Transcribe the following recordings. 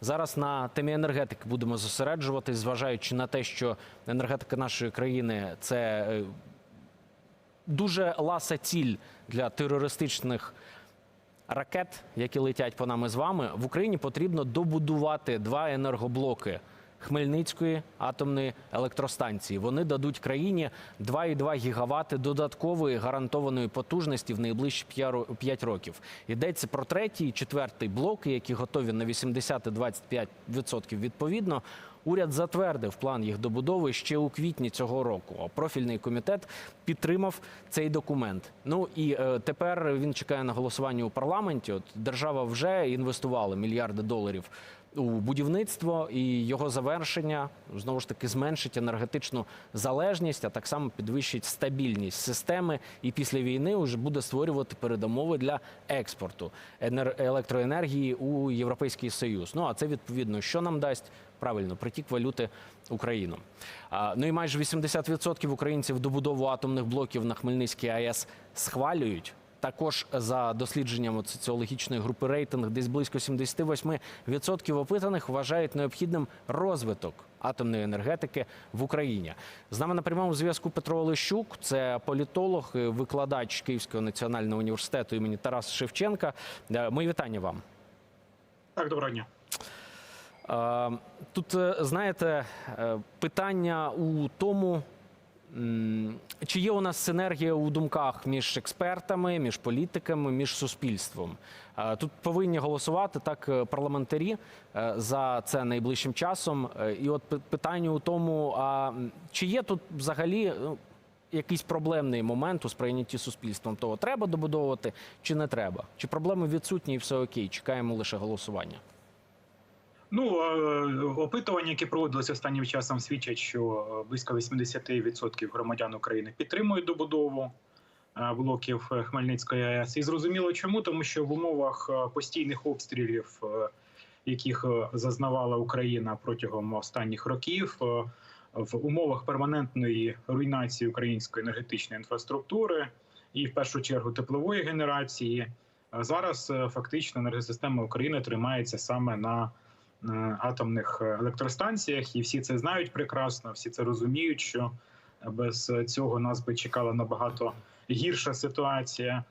зараз на темі енергетики будемо зосереджуватись, зважаючи на те, що енергетика нашої країни це е, дуже ласа ціль для терористичних ракет, які летять по нами з вами. В Україні потрібно добудувати два енергоблоки. Хмельницької атомної електростанції вони дадуть країні 2,2 гігавати додаткової гарантованої потужності в найближчі 5 років. Йдеться про третій і четвертий блоки, які готові на 80 і 25% відповідно. Уряд затвердив план їх добудови ще у квітні цього року. А профільний комітет підтримав цей документ. Ну і е, тепер він чекає на голосування у парламенті. От держава вже інвестувала мільярди доларів у будівництво і його завершення знову ж таки зменшить енергетичну залежність, а так само підвищить стабільність системи. І після війни вже буде створювати передумови для експорту енер- електроенергії у Європейський Союз. Ну а це відповідно, що нам дасть правильно притік валюти Україну. Ну і майже 80% українців добудову атомних блоків на Хмельницькій АЕС схвалюють. Також за дослідженням соціологічної групи рейтинг, десь близько 78% опитаних вважають необхідним розвиток атомної енергетики в Україні. З нами на прямому зв'язку Петро Олещук, це політолог, викладач Київського національного університету імені Тараса Шевченка. Е, Мої вітання вам. Так, доброго дня. Тут, е, знаєте, е, питання у тому, чи є у нас синергія у думках між експертами, між політиками, між суспільством. Тут повинні голосувати так е, парламентарі за це найближчим часом. І от питання у тому, а чи є тут взагалі якийсь проблемний момент у сприйнятті суспільством того, треба добудовувати чи не треба? Чи проблеми відсутні і все окей? Чекаємо лише голосування. Ну е, опитування, які проводилися останнім часом, свідчать, що е, близько 80% громадян України підтримують добудову е, блоків Хмельницької АЕС. І зрозуміло, чому тому, що в умовах постійних обстрілів, яких зазнавала Україна протягом останніх років, в умовах перманентної руйнації української енергетичної інфраструктури і в першу чергу теплової генерації, зараз фактично енергосистема України тримається саме на атомних електростанціях, і всі це знають прекрасно, всі це розуміють, що без цього нас би чекала набагато гірша ситуація.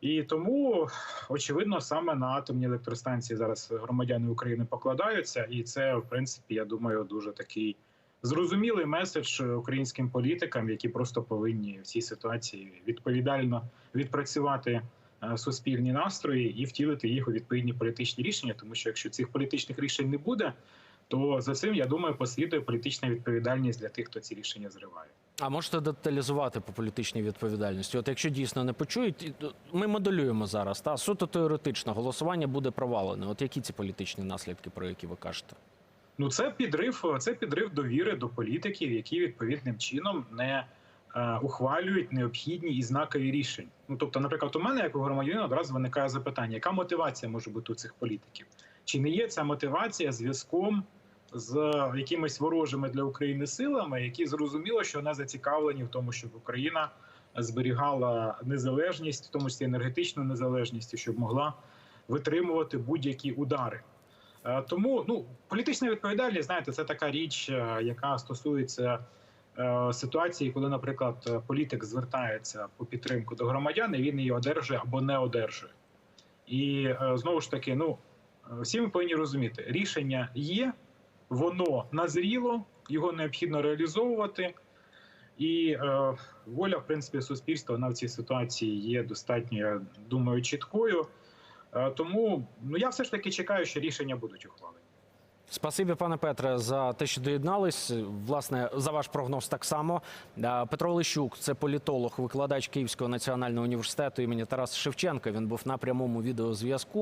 І тому, очевидно, саме на атомні електростанції зараз громадяни України покладаються, і це, в принципі, я думаю, дуже такий зрозумілий меседж українським політикам, які просто повинні в цій ситуації відповідально відпрацювати е, суспільні настрої і втілити їх у відповідні політичні рішення. Тому що якщо цих політичних рішень не буде, то за цим я думаю, послідує політична відповідальність для тих, хто ці рішення зриває. А можете деталізувати по політичній відповідальності? От якщо дійсно не почують, ми моделюємо зараз. Та суто теоретично голосування буде провалене. От які ці політичні наслідки, про які ви кажете? Ну, це підрив, це підрив довіри до політиків, які відповідним чином не е, ухвалюють необхідні і знакові рішення. Ну тобто, наприклад, у мене як у громадянина одразу виникає запитання, яка мотивація може бути у цих політиків? Чи не є ця мотивація зв'язком з якимись ворожими для України силами, які зрозуміло, що не зацікавлені в тому, щоб Україна зберігала незалежність, в тому числі енергетичну незалежність, щоб могла витримувати будь-які удари? Е, Тому ну політична відповідальність, знаєте, це така річ, е, яка стосується е, ситуації, коли, наприклад, е, політик звертається по підтримку до громадян, і він її одержує або не одержує. І е, знову ж таки, ну е, всі ми повинні розуміти, рішення є, воно назріло, його необхідно реалізовувати. І е, воля, в принципі, суспільства вона в цій ситуації є достатньо, я думаю, чіткою. Е, Тому ну я все ж таки чекаю, що рішення будуть ухвалені. Спасибі, пане Петре, за те, що доєднались. Власне, за ваш прогноз так само. Петро Лищук, це політолог, викладач Київського національного університету імені Тараса Шевченка. Він був на прямому відеозв'язку.